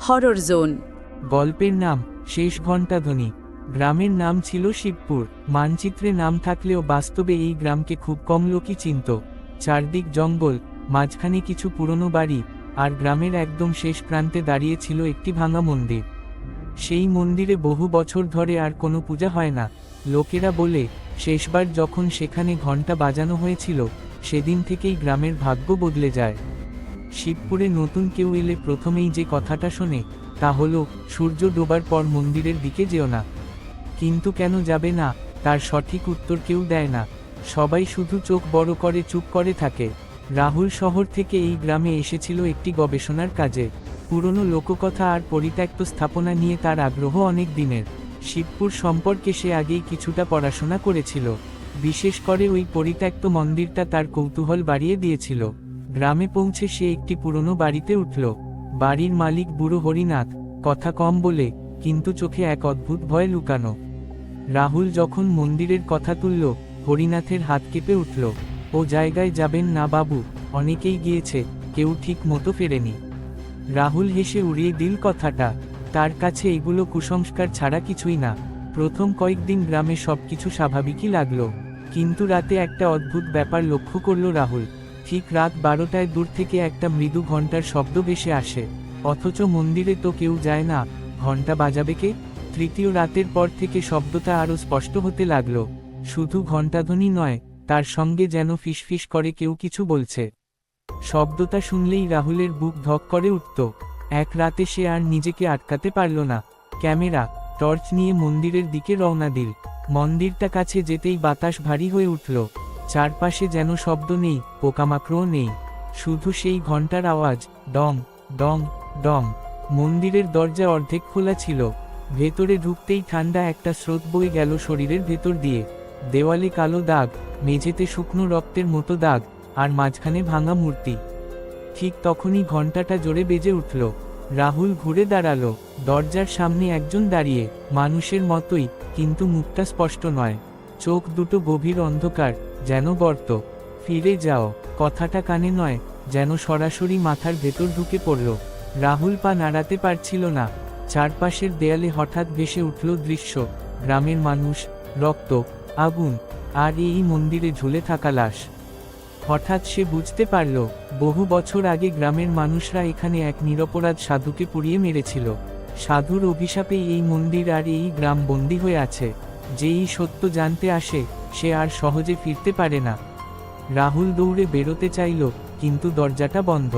Horror zone গল্পের নাম, শেষ ঘণ্টাধ্বনি গ্রামের নাম ছিল শিবপুর। মানচিত্রে নাম থাকলেও বাস্তবে এই গ্রামকে খুব কম লোকই চিনত। চারদিক জঙ্গল, মাঝখানে কিছু পুরনো বাড়ি, আর গ্রামের একদম শেষ প্রান্তে দাঁড়িয়ে ছিল একটি ভাঙা মন্দির। সেই মন্দিরে বহু বছর ধরে আর কোনো পূজা হয় না। লোকেরা বলে, শেষবার যখন সেখানে ঘণ্টা বাজানো হয়েছিল, সেদিন থেকেই গ্রামের ভাগ্য বদলে যায়। শিবপুরে নতুন কেউ এলে প্রথমেই যে কথাটা শোনে, তা হলো, সূর্য ডোবার পর মন্দিরের দিকে যেও না। কিন্তু কেন যাবে না, তার সঠিক উত্তর কেউ দেয় না। সবাই শুধু চোখ বড় করে, চুপ করে থাকে। রাহুল শহর থেকে এই গ্রামে এসেছিল একটি গবেষণার কাজে। পুরনো লোককথা আর পরিত্যক্ত স্থাপনা নিয়ে তার আগ্রহ অনেক দিনের। শিবপুর সম্পর্কে সে আগেই কিছুটা পড়াশোনা করেছিল। বিশেষ করে ওই পরিত্যক্ত মন্দিরটা তার কৌতূহল বাড়িয়ে দিয়েছিল। গ্রামে পৌঁছে সে একটি পুরনো বাড়িতে উঠল। বাড়ির মালিক বুড়ো হরিনাথ, কথা কম বলে, কিন্তু চোখে এক অদ্ভুত ভয় লুকানো। রাহুল যখন মন্দিরের কথা তুলল, হরিনাথের হাত কেঁপে উঠল। ও জায়গায় যাবেন না বাবু, অনেকেই গিয়েছে, কেউ ঠিক মতো ফেরেনি রাহুল হেসে উড়িয়ে দিল কথাটা। তার কাছে এগুলো কুসংস্কার ছাড়া কিছুই না। প্রথম কয়েকদিন গ্রামে সবকিছু স্বাভাবিকই লাগল। কিন্তু রাতে একটা অদ্ভুত ব্যাপার লক্ষ্য করল রাহুল। ঠিক রাত বারোটায় দূর থেকে একটা মৃদু ঘণ্টার শব্দ ভেসে আসে। অথচ মন্দিরে তো কেউ যায় না ঘণ্টা বাজাবে কে? তৃতীয় রাতের পর থেকে শব্দটা আরও স্পষ্ট হতে লাগল। শুধু ঘণ্টাধ্বনি নয়, তার সঙ্গে যেন ফিসফিস করে কেউ কিছু বলছে। শব্দটা শুনলেই রাহুলের বুক ধক করে উঠত। এক রাতে সে আর নিজেকে আটকাতে পারল না। ক্যামেরা, টর্চ নিয়ে মন্দিরের দিকে রওনা দিল। মন্দিরটা কাছে যেতেই বাতাস ভারী হয়ে উঠল। চারপাশে যেন শব্দ নেই, পোকামাকড়ও নেই। শুধু সেই ঘণ্টার আওয়াজ, ডং ডং ডং। মন্দিরের দরজা অর্ধেক খোলা ছিল। ভেতরে ঢুকতেই ঠান্ডা একটা স্রোত বয়ে গেল শরীরের ভেতর দিয়ে। দেওয়ালে কালো দাগ, মেঝেতে শুকনো রক্তের মতো দাগ, আর মাঝখানে ভাঙা মূর্তি। ঠিক তখনই ঘন্টাটা জোরে বেজে উঠল। রাহুল ঘুরে দাঁড়াল। দরজার সামনে একজন দাঁড়িয়ে, মানুষের মতোই, কিন্তু মুখটা স্পষ্ট নয়। চোখ দুটো গভীর অন্ধকার। যেন গর্ত। ফিরে যাও, কথাটা কানে নয়, যেন সরাসরি মাথার ভেতর ঢুকে পড়ল। রাহুল পা নাড়াতে পারছিল না। চারপাশের দেয়ালে হঠাৎ ভেসে উঠল দৃশ্য। গ্রামের মানুষ, রক্ত, আগুন, আর এই মন্দিরে ঝুলে থাকা লাশ। হঠাৎ সে বুঝতে পারল, বহু বছর আগে গ্রামের মানুষরা এখানে এক নিরপরাধ সাধুকে পুড়িয়ে মেরেছিল। সাধুর অভিশাপে এই মন্দির আর এই গ্রাম বন্দী হয়ে আছে। যেই সত্য জানতে আসে সে আর সহজে ফিরতে পারে না। রাহুল দৌড়ে বেরোতে চাইল, কিন্তু দরজাটা বন্ধ।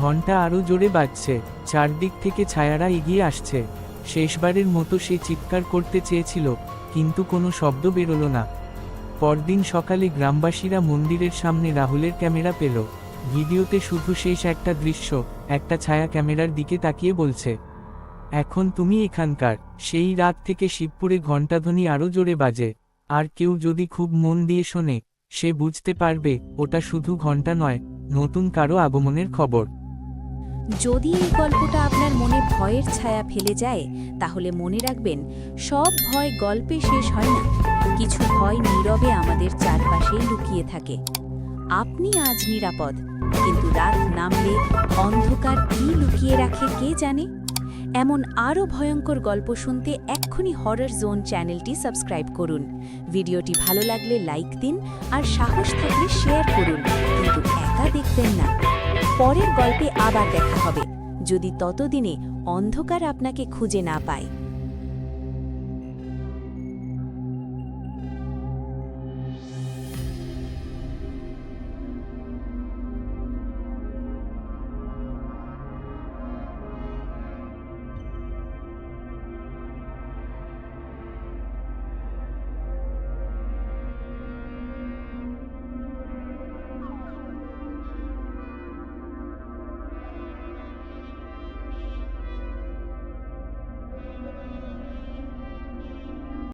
ঘণ্টা আরও জোরে বাজছে, চারদিক থেকে ছায়ারা এগিয়ে আসছে। শেষবারের মতো সে চিৎকার করতে চেয়েছিল, কিন্তু কোনো শব্দ বেরোলো না। পরদিন সকালে গ্রামবাসীরা মন্দিরের সামনে রাহুলের ক্যামেরা পেল। ভিডিওতে শুধু শেষ একটা দৃশ্য, একটা ছায়া ক্যামেরার দিকে তাকিয়ে বলছে, এখন তুমি এখানকার, সেই রাত থেকে শিবপুরে ঘণ্টাধ্বনি আরও জোরে বাজে। আর কেউ যদি খুব মন দিয়ে শোনে, সে বুঝতে পারবে ওটা শুধু ঘণ্টা নয়, নতুন কারও আগমনের খবর। যদি এই গল্পটা আপনার মনে ভয়ের ছায়া ফেলে যায়, তাহলে মনে রাখবেন, সব ভয় গল্পে শেষ হয় না। কিছু ভয় নীরবে আমাদের চারপাশেই লুকিয়ে থাকে। আপনি আজ নিরাপদ, কিন্তু রাত নামলে অন্ধকার কি লুকিয়ে রাখে কে জানে? এমন আরও ভয়ঙ্কর গল্প শুনতে এক্ষুনি হরর জোন চ্যানেলটি সাবস্ক্রাইব করুন। ভিডিওটি ভালো লাগলে লাইক দিন আর সাহস থাকলে শেয়ার করুন, কিন্তু একা দেখবেন না। পরের গল্পে আবার দেখা হবে। যদি ততদিনে অন্ধকার আপনাকে খুঁজে না পায়।